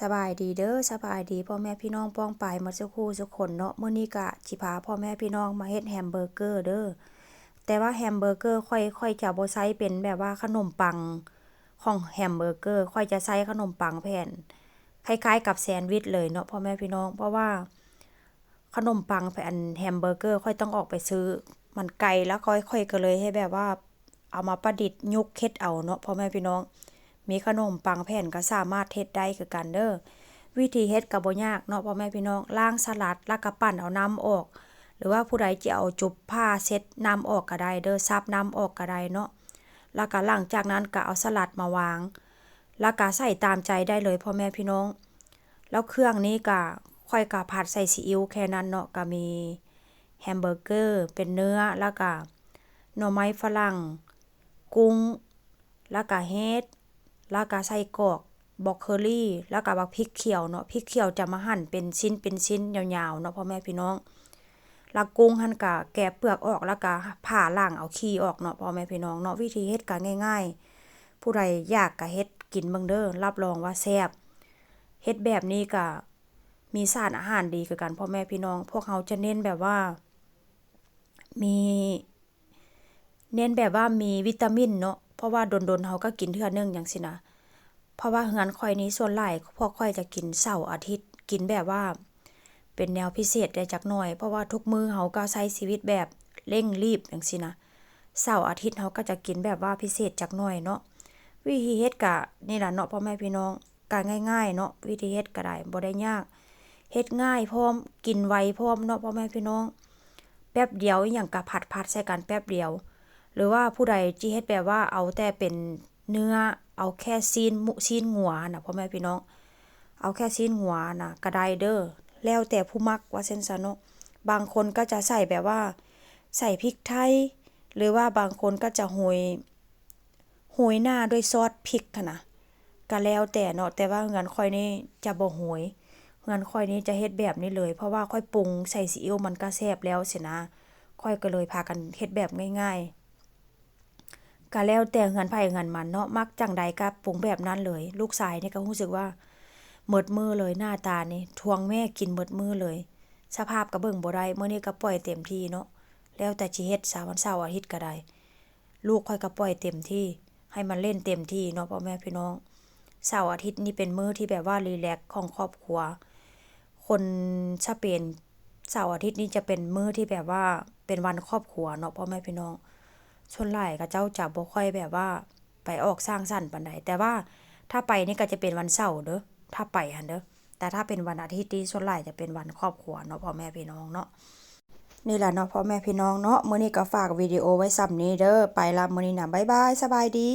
สบายดีเด้อสบายดีพ่อแม่พี่น้องป้องไปมาสักคู่สักคนเนาะมื้อนี้ก็สิพาพ่อแม่พี่น้องมาเฮ็ดแฮมเบอร์เกอร์เด้อแต่ว่าแฮมเบอร์เกอร์ค่อยค่อยจะบ่ใช้เป็นแบบว่าขนมปังของแฮมเบอร์เกอร์ค่อยจะใช้ขนมปังแผ่นคล้ายๆ กับแซนด์วิชเลยเนาะพ่อแม่พี่น้อง เพราะว่า ขนมปังแผ่นแฮมเบอร์เกอร์ ค่อยต้องออกไปซื้อ มันไกลแล้วค่อยค่อยก็เลยให้แบบว่า เอามาประดิษฐ์ยุกเฮ็ดเอาเนาะพ่อแม่พี่น้อง มีขนมปังแผ่นก็สามารถเฮ็ดได้คือกันเด้อวิธีเฮ็ดก็บ่ยากเนาะพ่อแม่พี่น้องล้างสลัดแล้วก็ปั้นเอาน้ำออก หรือว่าผู้ใดจะเอาจุบผ้าเช็ดน้ำออกก็ได้เด้อซับน้ำออกก็ได้เนาะแล้วก็หลังจากนั้นก็เอาสลัดมาวาง แล้วก็ใส่ตามใจได้เลยพ่อแม่พี่น้อง แล้วเครื่องนี้ก็ค่อยก็ผัดใส่ซีอิ๊วแค่นั้นเนาะก็มีแฮมเบอร์เกอร์เป็นเนื้อแล้วก็หน่อไม้ฝรั่ง กุ้ง แล้วก็เฮ็ด แล้วก็ไส้กอกบอกโคลีแล้วก็บักพริกเขียวเนาะพริกเขียวจะมาหั่นเป็นชิ้นเป็นชิ้นยาวๆเนาะพ่อแม่พี่น้องแล้วกุ้งหั่นก็แกะเปลือกออกแล้วก็ผ่าล่างเอาขี้ออกเนาะพ่อแม่พี่น้องเนาะวิธีเฮ็ดก็ง่าย ๆ ผู้ใดอยากก็เฮ็ดกินเบิ่งเด้อรับรองว่าแซ่บเฮ็ดแบบนี้ก็มีสารอาหารดีคือกันพ่อแม่พี่น้อง พวกเขาจะเน้นแบบว่า มี เน้นแบบว่ามีวิตามินเนาะเพราะว่าโดนๆเฮาก็กินเทื่อนึงจังซี่นะเพราะว่าเฮือนข่อยนี้ส่วนหลายพวกข่อยจะกินเสาร์อาทิตย์กินแบบว่า เป็นแนวพิเศษได้จักหน่อย เพราะว่าทุกมือเฮาก็ใช้ชีวิตแบบเร่งรีบจังซี่นะเสาร์อาทิตย์เฮาก็จะกินแบบว่าพิเศษจักหน่อยเนาะวิธีเฮ็ดก็นี่แหละเนาะพ่อแม่พี่น้องก็ง่ายๆ เนาะวิธีเฮ็ดก็ได้บ่ได้ยากเฮ็ดง่ายพร้อมกินไวพร้อมเนาะพ่อแม่พี่น้อง แป๊บเดียวอีหยังก็ผัดๆใส่กันแป๊บเดียว หรือว่าผู้ใดที่เฮ็ดแบบว่าเอาแต่เป็นเนื้อเอาแค่ซีนมูซีนงัวนะพ่อแม่พี่น้อง เอาแค่ซีนงัวนะก็ไดเด้อแล้วแต่ผู้มักว่าซั่นซะเนาะบางคนก็จะใส่แบบว่า ใส่พริกไทย หรือว่าบางคนก็จะโรยโรยหน้าด้วยซอสพริกหั้นะก็แล้วแต่เนาะแต่ว่าเฮือนข่อยนี่จะบ่โรยเฮือนข่อยนี่จะเฮ็ดแบบนี้เลย เพราะว่าค่อยปรุงใส่ซีอิ๊วมันก็แซ่บแล้วสินะค่อยก็เลยพากันเฮ็ดแบบง่าย ๆ ก็แล้วแต่เฮือนไผเฮือนมันเนาะมักจังใดก็ปรุงแบบนั้นเลย ลูกชายนี่ก็รู้สึกว่าหมดมือเลยหน้าตานี่ทวงแม่กินหมดมือเลย สภาพก็เบิ่งบ่ได้มื้อนี้ก็ปล่อยเต็มที่เนาะแล้วแต่สิเฮ็ดซะวันเสาร์อาทิตย์ก็ได้ลูกค่อยก็ปล่อยเต็มที่ให้มันเล่นเต็มที่เนาะพ่อแม่พี่น้องเสาร์อาทิตย์นี่เป็นมื้อที่แบบว่ารีแลกซ์ของครอบครัว คนสเปนเสาร์อาทิตย์นี้จะเป็นมื้อที่แบบว่าเป็นวันครอบครัวเนาะพ่อแม่พี่น้อง ส่วนหลายก็เจ้าจะบ่ค่อยแบบว่า ไปออกสร้างสรรค์ปานใดแต่ว่าถ้าไปนี่ก็จะเป็นวันเสาร์เด้อถ้าไปหั่นเด้อแต่ถ้าเป็นวันอาทิตย์ที่ส่วนหลายจะเป็นวันครอบครัวเนาะพ่อแม่พี่น้องเนาะนี่แหละเนาะพ่อแม่พี่น้องเนาะมื้อนี้ก็ฝากวิดีโอไว้ส่ำนี้เด้อไปละมื้อนี้น่ะบ๊ายบายสบายดี